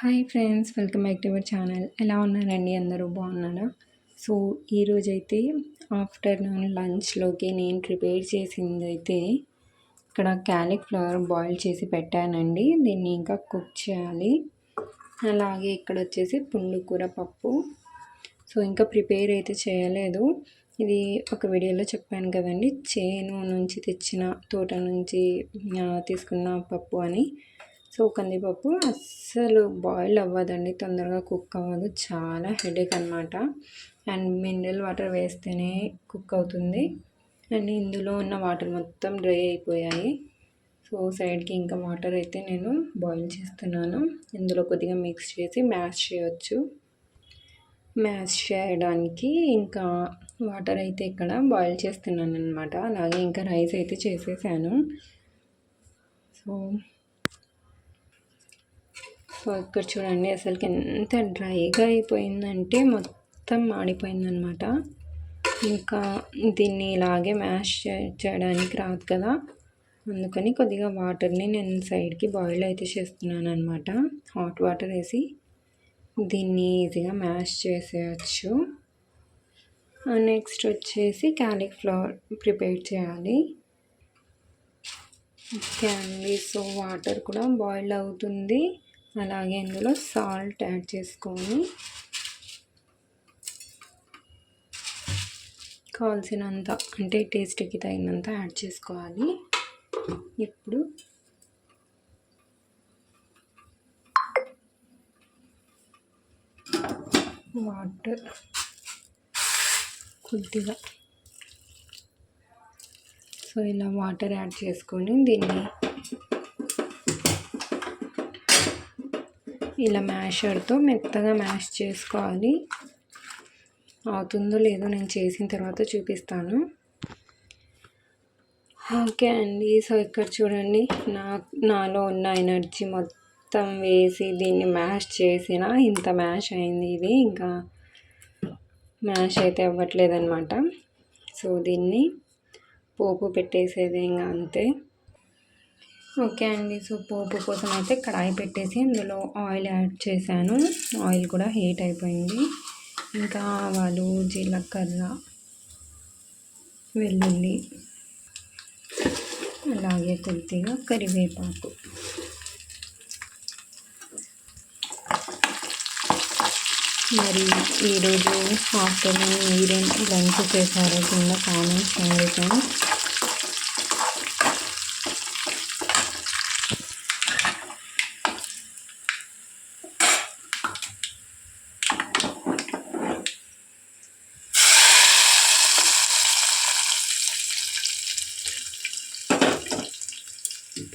Hi friends welcome back to our channel. ఎలా ఉన్నారండి? అందరూ బాగున్నారా? సో ఈరోజైతే ఆఫ్టర్నూన్ లంచ్లోకి నేను ప్రిపేర్ చేసింది అయితే ఇక్కడ క్యాలీఫ్లవర్ బాయిల్ చేసి పెట్టానండి. దీన్ని ఇంకా కుక్ చేయాలి. అలాగే ఇక్కడ వచ్చేసి పుండుకూర పప్పు. సో ఇంకా ప్రిపేర్ అయితే చేయలేదు. ఇది ఒక వీడియోలో చెప్పాను కదండి చేను నుంచి తెచ్చిన తోట నుంచి తీసుకున్న పప్పు అని. సో కందిపప్పు అస్సలు బాయిల్ అవ్వదండి. తొందరగా కుక్ అవ్వదు. చాలా హెడేక్ అనమాట అండ్ మినరల్ వాటర్ వేస్తేనే కుక్ అవుతుంది. అండ్ ఇందులో ఉన్న వాటర్ మొత్తం డ్రై అయిపోయాయి. సో సైడ్కి ఇంకా వాటర్ అయితే నేను బాయిల్ చేస్తున్నాను. ఇందులో కొద్దిగా మిక్స్ చేసి మ్యాష్ చేయొచ్చు. మ్యాష్ చేయడానికి ఇంకా వాటర్ అయితే ఇక్కడ బాయిల్ చేస్తున్నాను అనమాట అలాగే ఇంకా రైస్ అయితే చేసేసాను. సో సో ఇక్కడ చూడండి అసలుకి ఎంత డ్రైగా అయిపోయిందంటే మొత్తం మాడిపోయిందనమాట ఇంకా దీన్ని ఇలాగే మ్యాష్ చేయడానికి రాదు కదా. అందుకని కొద్దిగా వాటర్ని నేను సైడ్కి బాయిల్ అయితే చేస్తున్నాను అనమాట హాట్ వాటర్ వేసి దీన్ని ఈజీగా మ్యాష్ చేసేయచ్చు. నెక్స్ట్ వచ్చేసి క్యాలీఫ్లవర్ ప్రిపేర్ చేయాలి. ఓకే అండి సో వాటర్ కూడా బాయిల్ అవుతుంది. అలాగే ఇందులో సాల్ట్ యాడ్ చేసుకొని కావాల్సినంత అంటే టేస్ట్కి తగినంత యాడ్ చేసుకోవాలి. ఇప్పుడు వాటర్ కొద్దిగా. సో ఇలా వాటర్ యాడ్ చేసుకొని దీన్ని ఇలా మ్యాషర్తో మెత్తగా మ్యాష్ చేసుకోవాలి. అవుతుందో లేదో నేను చేసిన తర్వాత చూపిస్తాను. ఓకే అండి సో ఇక్కడ చూడండి. నా నాలో ఉన్న ఎనర్జీ మొత్తం వేసి దీన్ని మ్యాష్ చేసిన ఇంత మ్యాష్ అయింది ఇది. ఇంకా మ్యాష్ అయితే అవ్వట్లేదనమాట సో దీన్ని పోపు పెట్టేసేది ఇంకా అంతే. ఓకే అండి. సో పోపు కోసం అయితే కడాయి పెట్టేసి ఇందులో ఆయిల్ యాడ్ చేశాను. ఆయిల్ కూడా హీట్ అయిపోయింది. ఇంకా ఆవాలు జీలకర్ర వెల్లుల్లి అలాగే కొద్దిగా కరివేపాకు. మరి ఈరోజు ఆఫ్టర్నూన్ మీరేం లంచ్ చేశారో కింద కామెంట్స్ చేయండి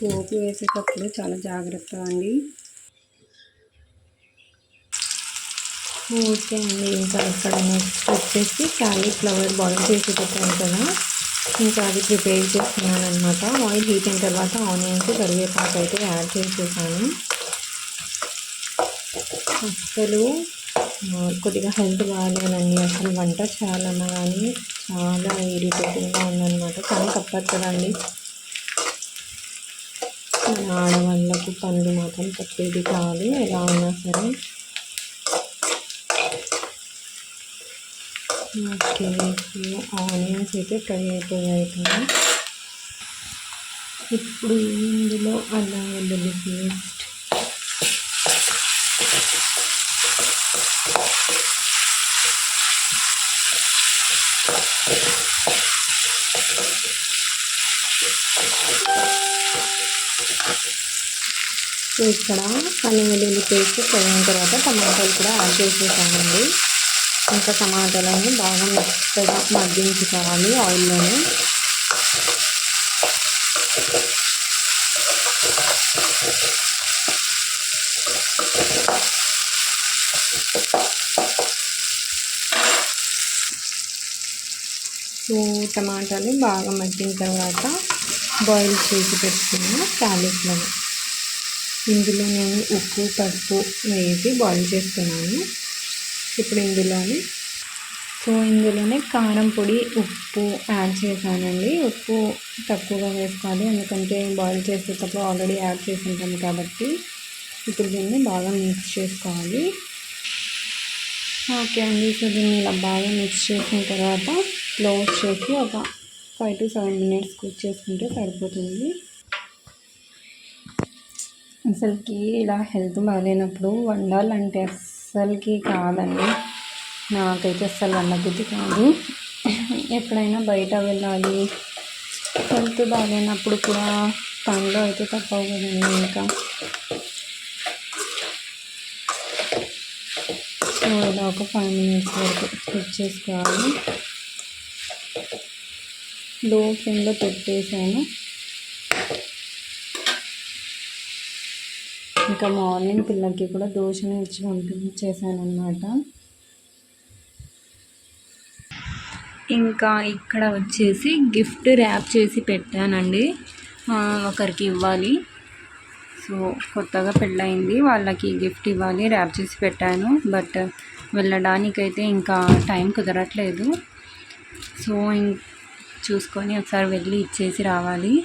పోపు వేసేటప్పుడు చాలా జాగ్రత్తగా అండి. ఓకే అండి ఇంకా ఇక్కడ నెక్స్ట్ వచ్చేసి క్యాలీఫ్లవర్ బాయిల్ చేసి పెట్టాను కదా. ఇంకా అది ప్రిపేర్ చేస్తున్నాను అనమాట ఆయిల్ హీట్ అయిన తర్వాత ఆనియన్స్ కరివేపాకు అయితే యాడ్ చేసేసాను. అసలు కొద్దిగా హెల్త్ బాగాలేనండి అసలు వంట చేయాలన్నా కానీ చాలా ఇరిటేటింగ్గా ఉందన్నమాట. కానీ తప్పదు కదండి. ఆడవాళ్ళకు పనులు మాత్రం తప్పేది కాదు ఎలా ఉన్నా సరే. ఓకే ఆనియన్స్ అయితే ఫ్రై అయిపోయాయి కదా. ఇప్పుడు ఇందులో అల్లం వెల్లుల్లి పేస్ట్. ఇక్కడ అల్లం వెల్లుల్లి పేస్ట్ పోయిన తర్వాత టమాటాలు కూడా యాడ్ చేసేసానండి. ఇంకా టమాటాలను బాగా మెత్తగా మగ్గించుకోవాలి ఆయిల్లోనే. సో టమాటాలు బాగా మగ్గిన తర్వాత బాయిల్ చేసి పెట్టుకున్న క్యాలీఫ్లవర్. ఇందులో నేను ఉప్పు పసుపు వేసి బాయిల్ చేస్తున్నాను. ఇప్పుడు ఇందులోనే సో ఇందులోనే కారం పొడి ఉప్పు యాడ్ చేశానండి. ఉప్పు తక్కువగా వేసుకోవాలి. ఎందుకంటే బాయిల్ చేసేటప్పుడు ఆల్రెడీ యాడ్ చేసి ఉంటాము కాబట్టి ఇప్పుడు దీన్ని బాగా మిక్స్ చేసుకోవాలి. ఓకే అండి. సో దీన్ని ఇలా బాగా మిక్స్ చేసిన తర్వాత క్లోజ్ చేసి ఒక five to seven minutes cook చేసుకుంటే సరిపోతుంది. అసలుకి ఇలా హెల్త్ బాగాలేనప్పుడు వండాలంటే అస్సలకి కాదండి. నాకైతే అస్సలు వండబుద్ధి కాదు. ఎప్పుడైనా బయట వెళ్ళాలి. హెల్త్ బాగాలేనప్పుడు కూడా పనులు అయితే తప్పవు కదండి ఇంకా. సో ఇలా ఒక ఫైవ్ మినిట్స్ వరకు కుక్ చేసుకోవాలి. లో ఫ్లేమ్లో పెట్టేసాను ఇంకా మార్నింగ్ పిల్లలకి కూడా దోశని ఇచ్చి ఉంటుంది అనమాట ఇంకా ఇక్కడ వచ్చేసి గిఫ్ట్ ర్యాప్ చేసి పెట్టానండి. ఒకరికి ఇవ్వాలి. సో కొత్తగా పెళ్ళయింది. వాళ్ళకి గిఫ్ట్ ఇవ్వాలి ర్యాప్ చేసి పెట్టాను. బట్ వెళ్ళడానికైతే ఇంకా టైం కుదరట్లేదు. సో ఇం- చూసుకొని ఒకసారి వెళ్ళి ఇచ్చేసి రావాలి.